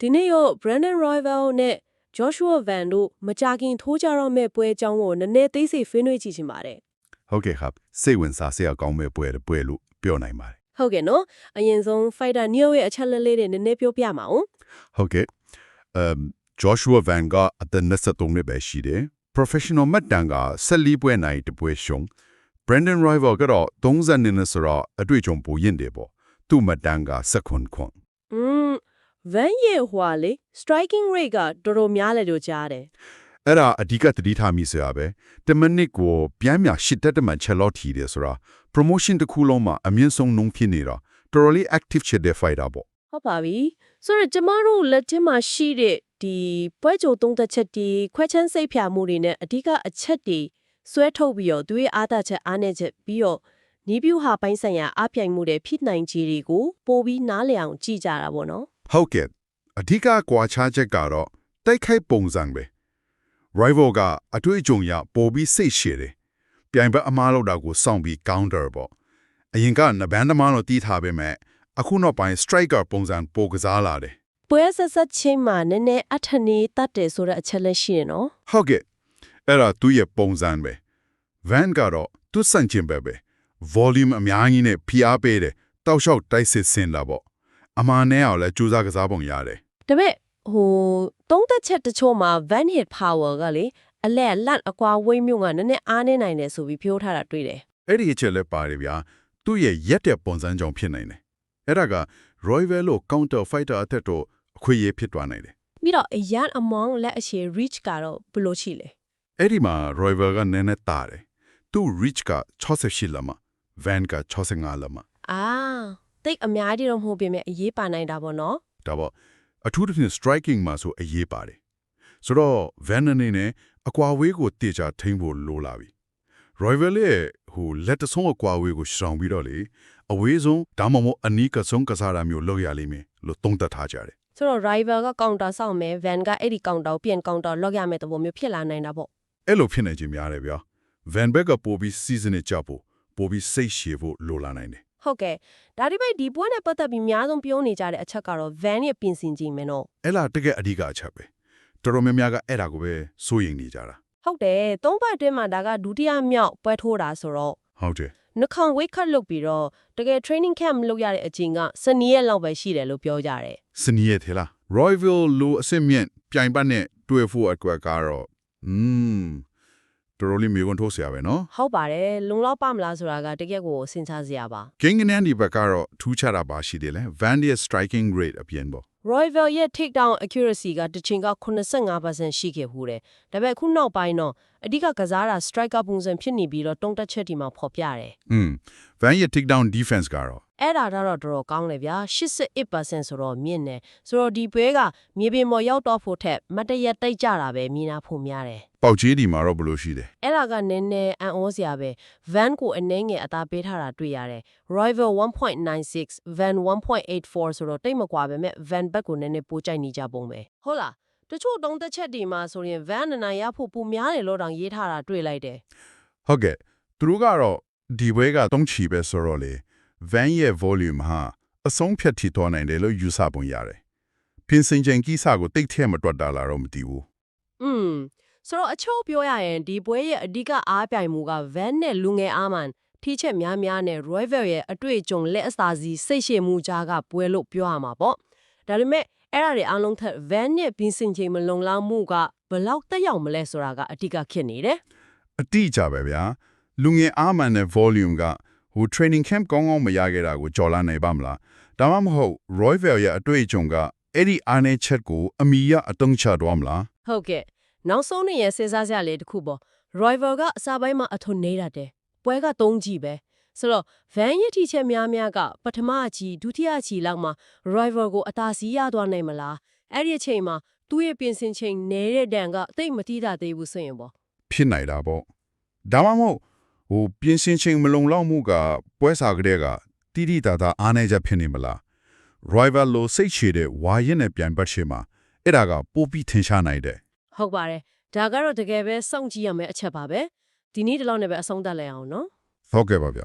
ဒီနေ့ရော Brandon Royval နဲ့ Joshua Van တို့မကြခင်ထိုးကြတော့မဲ့ပွဲအကြောင်းကိုနည်းနည်းသိစိတ်ဆွေးနွေးကြည့်ချင်ပါတယ် ဟုတ်ကဲ့ครับစိတ်ဝင်စားစရာကောင်းမဲ့ပွဲတစ်ပွဲလို့ပြောနိုင်ပါတယ် ဟုတ်ကဲ့နော်အရင်ဆုံး Fighter Neo ရဲ့အချက်လက်လေးတွေနည်းနည်းပြောပြပါဦး ဟုတ်ကဲ့အမ် Joshua Van ကအသက်23နှစ်ပဲရှိတယ် professional မှတ်တမ်းက14ပွဲနိုင်တစ်ပွဲရှုံး Brandon Rival ကတော့30နှစ်နဲ့ဆိုတော့အတွေ့အကြုံပိုရင့်တယ်ပေါ့သူ့မှတ်တမ်းက16ခွန် อืม Van ရဲ့ဟွာလေ striking rate ကတော်တော်များတယ်လို့ကြားတယ်အဲ့ဒါအဓိကသတိထားမိစရာပဲတမနစ်ကိုပြန်မြရှစ်တက်တမန်ချက်လော့ထီတယ်ဆိုတာ promotion တစ်ခုလုံးမှာအမြင့်ဆုံးနှုန်းဖြစ်နေတာတော်တော်လေး active ဖြစ်တဲ့ fighter ပေါ့ဟုတ်ပါပြီဆိုတော့ကျမတို့လက်ချင်းမှာရှိတဲ့ဒီပွဲကြိုသုံးသက်ချက်ဒီခွဲချမ်းစိတ်ဖြာမှုတွေနဲ့အဓိကအချက်တွေဆွဲထုတ်ပြီးတော့သူရဲ့အားသာချက်အားနည်းချက်ပြီးတော့နီးပြူဟာပိုင်းဆိုင်ရာအပြိုင်မှုတွေဖြစ်နိုင်ခြေတွေကိုပိုပြီးနားလည်အောင်ကြည့်ကြတာပေါ့နော် ဟုတ်ကဲ့အဓိကကွာခြားချက်ကတော့တိုက်ခိုက်ပုံစံပဲ rival ကအတွေ့အကြုံရပိုပြီးစိတ်ရှည်တယ်ပြိုင်ဘက်အမားလောက်တာကိုစောင့်ပြီး counter ပေါ့အရင်ကနဘန်သမားလို့တီးထားပေမဲ့အခုနောက်ပိုင်း striker ပုံစံပိုကစားလာတယ်ပွဲဆက်ဆက်ချင်းမှာနည်းနည်းအထနေတတ်တယ်ဆိုတဲ့အချက်လက်ရှိတယ်နော်ဟုတ်ကဲ့အဲ့ဒါသူ့ရဲ့ပုံစံပဲ van ကတော့သူ့စန့်ကျင်ပဲပဲ volume အများကြီးနဲ့ဖိအားပေးတယ်တောက်လျှောက်တိုက်စစ်ဆင်လာပေါ့ အမှန်နဲ့အောင်လဲစူးစမ်းကစားပုံရတယ်ဒါပေမဲ့ဟိုသုံးသက်ချက်တချို့မှာ van hit power ကလေအလဲလန့်အကွာဝိမ့်မြို့ကနည်းနည်းအားနေနိုင်တယ်ဆိုပြီးပြောထားတာတွေ့တယ်အဲ့ဒီအချက်လည်းပါတယ်ဗျာသူ့ရဲ့ရက်တဲ့ပုံစံကြောင့်ဖြစ်နိုင်တယ်အဲ့ဒါက Royal လို့ counter fighter အသက်တော့အခွင့်အရေးဖြစ်သွားနိုင်တယ်ပြီးတော့အရန် among လက်အရှည် reach ကတော့ဘယ်လိုရှိလဲအဲ့ဒီမှာ Royal ကနည်းနည်းတာတယ်သူ့ reach က68လမ်းမှာ van က65လမ်းမှာအာ တိတ်အများကြီးတော့မဟုတ်ပေမဲ့အရေးပါနိုင်တာပေါ့နော်ဒါပေါ့အထူးသဖြင့် striking မှာဆိုအရေးပါတယ်ဆိုတော့ van အနေနဲ့အကွာဝေးကိုတေချာထိန်းဖို့လိုလာပြီ Royal ရဲ့ဟိုလက်တဆုံးအကွာဝေးကိုရှောင်ပြီးတော့လေအဝေးဆုံးဒါမှမဟုတ်အနီးကဆုံးကစားတာမျိုးလုပ်ရလိမ့်မယ်လို့သုံးသပ်ထားကြတယ်ဆိုတော့ rival က counter ဆောက်မယ် van ကအဲ့ဒီ counter ကိုပြန် counter လောက်ရမယ်တဘောမျိုးဖြစ်လာနိုင်တာပေါ့အဲ့လိုဖြစ်နေခြင်းများတယ်ဗျာ van beck ကပိုပြီး season နဲ့ကြဖို့ပိုပြီးစိတ်ရှည်ဖို့လိုလာနိုင်တယ် ဟုတ်ကဲ့ဒါဒီပိုက်ဒီပွဲနဲ့ပတ်သက်ပြီးအများဆုံးပြောနေကြတဲ့အချက်ကတော့ van ရဲ့ပြင်ဆင်ခြင်းမယ်နော်အဲ့လားတကယ်အဓိကအချက်ပဲတော်တော်များများကအဲ့ဒါကိုပဲစိုးရိမ်နေကြတာဟုတ်တယ်သုံးပတ်အတွင်းမှာဒါကဒုတိယမြောက်ပွဲထိုးတာဆိုတော့ဟုတ်တယ်နှခေါင် weight cut လုပ်ပြီးတော့တကယ် training camp လုပ်ရတဲ့အချိန်ကစနေရက်လောက်ပဲရှိတယ်လို့ပြောကြတယ်စနီးရသေးလား Royal လိုအဆင့်မြင့်ပြိုင်ပတ်နဲ့တွေ့ဖို့အတွက်ကတော့อืม တော်တော်လေးမြေခွန်းထိုးစရာပဲနော်ဟုတ်ပါတယ်လုံလောက်ပါမလားဆိုတာကတကယ်ကိုစဉ်းစားစရာပါကင်းကနေဒီဘက်ကတော့ထူးခြားတာပါရှိတယ်လေ Van der striking rate အပြင်ပေါ့ Royal ရဲ့ takedown accuracy ကတစ်ချိန်က85%ရှိခဲ့ဘူးတယ်ဒါပေမဲ့ခုနောက်ပိုင်းတော့အဓိကကစားတာ striker ပုံစံဖြစ်နေပြီးတော့တုံးတက်ချက်ဒီမှာဖော်ပြတယ်อืม Van ရဲ့ takedown defense ကတော့ အဲ့ဒါတော့တော်တော်ကောင်းတယ်ဗျာ88%ဆိုတော့မြင့်တယ်ဆိုတော့ဒီပွဲကမြေပြင်ပေါ်ရောက်တော့ဖို့ထက်မတ်တရက်တိတ်ကြတာပဲမြင်တာဖို့များတယ်ပေါက်ကြီးဒီမှာတော့ဘယ်လိုရှိတယ်အဲ့ဒါကနည်းနည်းအံ့ဩစရာပဲ van ကိုအနှဲငယ်အသာပေးထားတာတွေ့ရတယ် rival 1.96 van 1.84ဆိုတော့တိတ်မကွာပဲမဲ့ van ဘက်ကိုနည်းနည်းပိုကြိုက်နေကြပုံပဲဟုတ်လားတချို့တုံးသက်ချက်တွေမှာဆိုရင် van နနိုင်ရဖို့ပိုများတယ်လို့တောင်ရေးထားတာတွေ့လိုက်တယ်ဟုတ်ကဲ့သူတို့ကတော့ဒီဘွဲကတုံးချီပဲဆိုတော့လေ van ရဲ့ volume ဟာအဆုံးဖြတ်ထိသွားနိုင်တယ်လို့ယူဆပုံရတယ်ပင်စင်ချိန်ကိစ္စကိုတိတ်ထဲမတွက်တာလားတော့မသိဘူးอืมဆိုတော့အချို့ပြောရရင်ဒီပွဲရဲ့အဓိကအားပြိုင်မှုက van နဲ့လူငယ်အားမန်ထိချက်များများနဲ့ rival ရဲ့အတွေ့အကြုံလက်အစာစီစိတ်ရှည်မှုကြားကပွဲလို့ပြောရမှာပေါ့ဒါပေမဲ့အဲ့ဒါတွေအလုံးထက် van နဲ့ပင်စင်ချိန်မလုံလောက်မှုကဘယ်လောက်တက်ရောက်မလဲဆိုတာကအဓိကဖြစ်နေတယ်အတိအကျပဲဗျာလူငယ်အားမှန်တဲ့ volume က ဟို training camp ကောင်းကောင်းမရခဲ့တာကိုကြော်လာနိုင်ပါမလားဒါမှမဟုတ် Royal ရဲ့အတွေ့အကြုံကအဲ့ဒီအားနည်းချက်ကိုအမိရအတုံးချသွားမလားဟုတ်ကဲ့နောက်ဆုံးနေရစဉ်းစားစရာလေးတစ်ခုပေါ့ rival ကအစားပိုင်းမှာအထွန်နေရတယ်ပွဲက၃ကြီးပဲဆိုတော့ van ရဲ့ထိချက်များများကပထမအကြီးဒုတိယအကြီးလောက်မှာ rival ကိုအသာစီးရသွားနိုင်မလားအဲ့ဒီအချိန်မှာသူ့ရဲ့ပြင်ဆင်ချိန်နေတဲ့ဒဏ်ကအသိပ်မတိတာသေးဘူးဆိုရင်ပေါ့ဖြစ်နိုင်တာပေါ့ဒါမှမဟုတ် ဟိုပြင်ဆင်ချိန်မလုံလောက်မှုကပွဲစားကလေးကတိတိတသာအားနည်းချက်ဖြစ်နေမလား rival လို့စိတ်ချတဲ့ဝါရင်နဲ့ပြန်ပတ်ရှေမှာအဲ့ဒါကပိုပြီးထင်ရှားနိုင်တယ်ဟုတ်ပါတယ်ဒါကတော့တကယ်ပဲစောင့်ကြည့်ရမယ့်အချက်ပါပဲဒီနေ့ဒီလောက်နဲ့ပဲအဆုံးသတ်လိုက်အောင်နော်ဟုတ်ကဲ့ပါဗျ